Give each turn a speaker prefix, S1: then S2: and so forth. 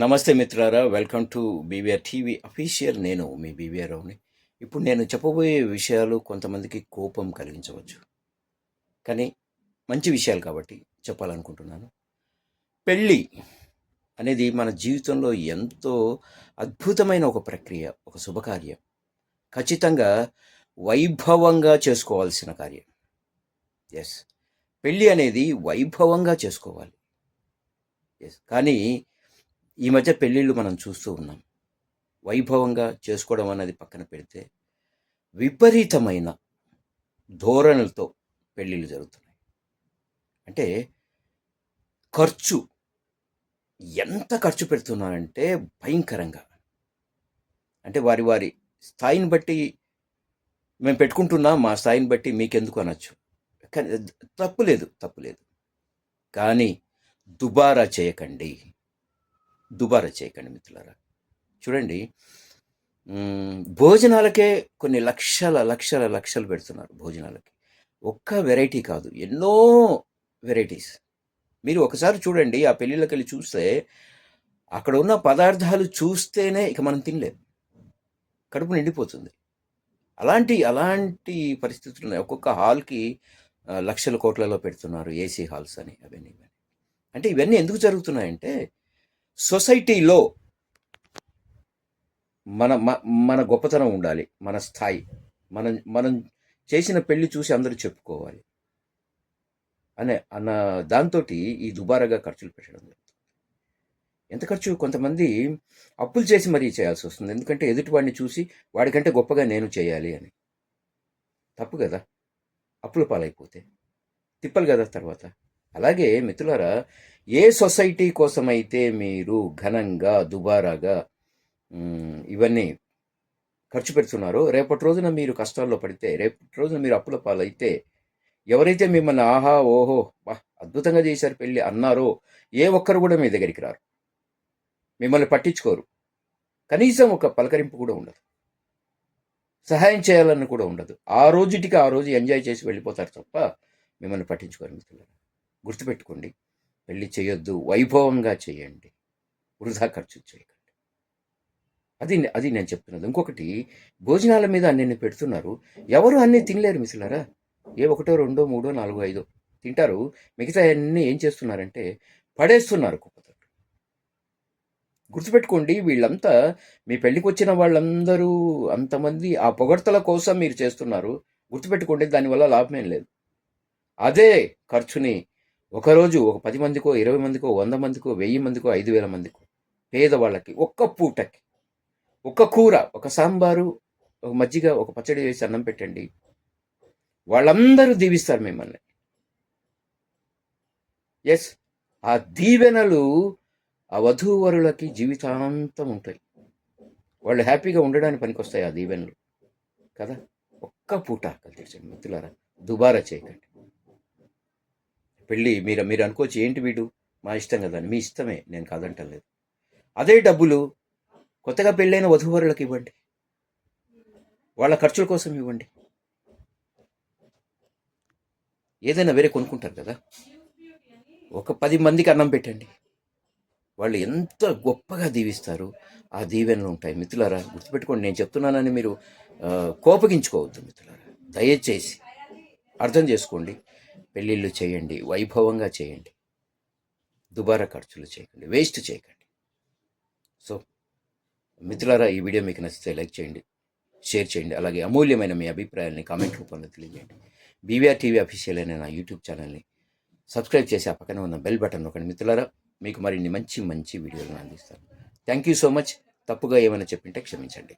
S1: నమస్తే మిత్రులారా welcome to BVR TV official. నేను మీ బీవీఆర్ రావుని ఇప్పుడు నేను చెప్పబోయే విషయాలు కొంతమందికి కోపం కలిగించవచ్చు. కానీ మంచి విషయాలు కాబట్టి చెప్పాలనుకుంటున్నాను. పెళ్ళి అనేది మన జీవితంలో ఎంతో అద్భుతమైన ఒక ప్రక్రియ ఒక శుభకార్యం. ఖచ్చితంగా వైభవంగా చేసుకోవాల్సిన కార్యం. ఎస్ పెళ్ళి అనేది వైభవంగా చేసుకోవాలి. ఎస్ కానీ ఈ మధ్య పెళ్ళిళ్ళు మనం చూస్తూ ఉన్నాం. వైభవంగా చేసుకోవడం అన్నది పక్కన పెడితే విపరీతమైన ధోరణులతో పెళ్ళిళ్ళు జరుగుతున్నాయి. అంటే ఖర్చు ఎంత ఖర్చు పెడుతున్నారంటే భయంకరంగా. అంటే వారి వారి స్థాయిని బట్టి మేము పెట్టుకుంటున్నాం మా స్థాయిని బట్టి మీకెందుకు అనొచ్చు. కానీ తప్పు లేదు తప్పు లేదు కానీ దుబారా చేయకండి. దుబారా చేయకండి మిత్రులారా. చూడండి భోజనాలకే కొన్ని లక్షల లక్షల లక్షలు పెడుతున్నారు భోజనాలకి. ఒక్క వెరైటీ కాదు ఎన్నో వెరైటీస్. మీరు ఒకసారి చూడండి ఆ పెళ్ళిళ్ళకి వెళ్ళి చూస్తే అక్కడ ఉన్న పదార్థాలు చూస్తేనే ఇక మనం తినలేం. కడుపు నిండిపోతుంది. అలాంటి అలాంటి పరిస్థితులు ఉన్నాయి. ఒక్కొక్క హాల్కి లక్షల కోట్లలో పెడుతున్నారు ఏసీ హాల్స్ అని అవన్నీ ఇవన్నీ. అంటే ఇవన్నీ ఎందుకు జరుగుతున్నాయంటే సొసైటీలో మన మ- మన గొప్పతనం ఉండాలి మన స్థాయి. మనం మనం చేసిన పెళ్ళి చూసి అందరూ చెప్పుకోవాలి. అనే అన్న దాంతో ఈ దుబారాగా ఖర్చులు పెట్టడం జరుగుతుంది. ఎంత ఖర్చు? కొంతమంది అప్పులు చేసి మరీ చేయాల్సి వస్తుంది. ఎందుకంటే ఎదుటివాడిని చూసి వాడికంటే గొప్పగా నేను చేయాలి అని. తప్పు కదా? అప్పుల పాలైపోతే. తిప్పలు కదా తర్వాత? అలాగే మిత్రులారా ఏ సొసైటీ కోసమైతే మీరు ఘనంగా దుబారాగా ఇవన్నీ ఖర్చు పెడుతున్నారో రేపటి రోజున మీరు కష్టాల్లో పడితే రేపటి రోజున మీరు అప్పుల పాలైతే ఎవరైతే మిమ్మల్ని ఆహా ఓహో బా అద్భుతంగా చేశారు పెళ్ళి అన్నారో ఏ ఒక్కరు కూడా మీ దగ్గరికి రారు. మిమ్మల్ని పట్టించుకోరు. కనీసం ఒక పలకరింపు కూడా ఉండదు. సహాయం చేయాలని కూడా ఉండదు. ఆ రోజుటికి ఆ రోజు ఎంజాయ్ చేసి వెళ్ళిపోతారు తప్ప మిమ్మల్ని పట్టించుకోరు మిత్రులారా. గుర్తుపెట్టుకోండి. పెళ్ళి చేయొద్దు వైభవంగా చేయండి. వృధా ఖర్చు చేయకండి. అది అది నేను చెప్తున్నది. ఇంకొకటి భోజనాల మీద అన్ని పెడుతున్నారు. ఎవరు అన్నీ తినలేరు మిసలారా? ఏ ఒకటో రెండో మూడో నాలుగో ఐదో తింటారు. మిగతా అన్నీ ఏం చేస్తున్నారంటే పడేస్తున్నారు కుప్పతో గుర్తుపెట్టుకోండి వీళ్ళంతా మీ పెళ్ళికి వచ్చిన వాళ్ళందరూ అంతమంది ఆ పొగడ్తల కోసం మీరు చేస్తున్నారు. గుర్తుపెట్టుకోండి దానివల్ల లాభమేం లేదు. అదే ఖర్చుని ఒకరోజు ఒక పది మందికో ఇరవై మందికో వంద మందికో వెయ్యి మందికో ఐదు వేల మందికో పేదవాళ్ళకి ఒక్క పూటకి ఒక కూర ఒక సాంబారు ఒక మజ్జిగ ఒక పచ్చడి వేసి అన్నం పెట్టండి. వాళ్ళందరూ దీవిస్తారు మిమ్మల్ని. ఎస్ ఆ దీవెనలు ఆ వధూవరులకి జీవితాంతం ఉంటాయి. వాళ్ళు హ్యాపీగా ఉండడానికి పనికొస్తాయి ఆ దీవెనలు. కదా? ఒక్క పూట కలిసి మిత్రులారా. దుబారా చేయకండి. పెళ్ళి మీరు మీరు అనుకోవచ్చు ఏంటి వీడు? మా ఇష్టం కదా అని. మీ ఇష్టమే నేను కాదంటలేదు అదే డబ్బులు కొత్తగా పెళ్ళైన వధువరులకు ఇవ్వండి. వాళ్ళ ఖర్చుల కోసం ఇవ్వండి. ఏదైనా వేరే కొనుక్కుంటారు కదా. ఒక పది మందికి అన్నం పెట్టండి. వాళ్ళు ఎంత గొప్పగా దీవిస్తారు. ఆ దీవెనలు ఉంటాయి. మిత్రులారా గుర్తుపెట్టుకోండి నేను చెప్తున్నానని మీరు కోపగించుకోవద్దు మిత్రులారా. దయచేసి అర్థం చేసుకోండి. పెళ్ళిళ్ళు చేయండి వైభవంగా చేయండి. దుబారా ఖర్చులు చేయకండి వేస్ట్ చేయకండి. సో మిత్రులారా ఈ వీడియో మీకు నచ్చితే లైక్ చేయండి షేర్ చేయండి అలాగే అమూల్యమైన మీ అభిప్రాయాల్ని కామెంట్ రూపంలో తెలియజేయండి. బీవీఆర్ టీవీ అఫీషియల్ అనే నా యూట్యూబ్ ఛానల్ని సబ్స్క్రైబ్ చేసి ఆ పక్కన ఉన్న బెల్ బటన్ నొక్కండి. మిత్రులారా మీకు మరిన్ని మంచి మంచి వీడియోలను అందిస్తాను. Thank you so much. తప్పుగా ఏమైనా చెప్పింటే క్షమించండి.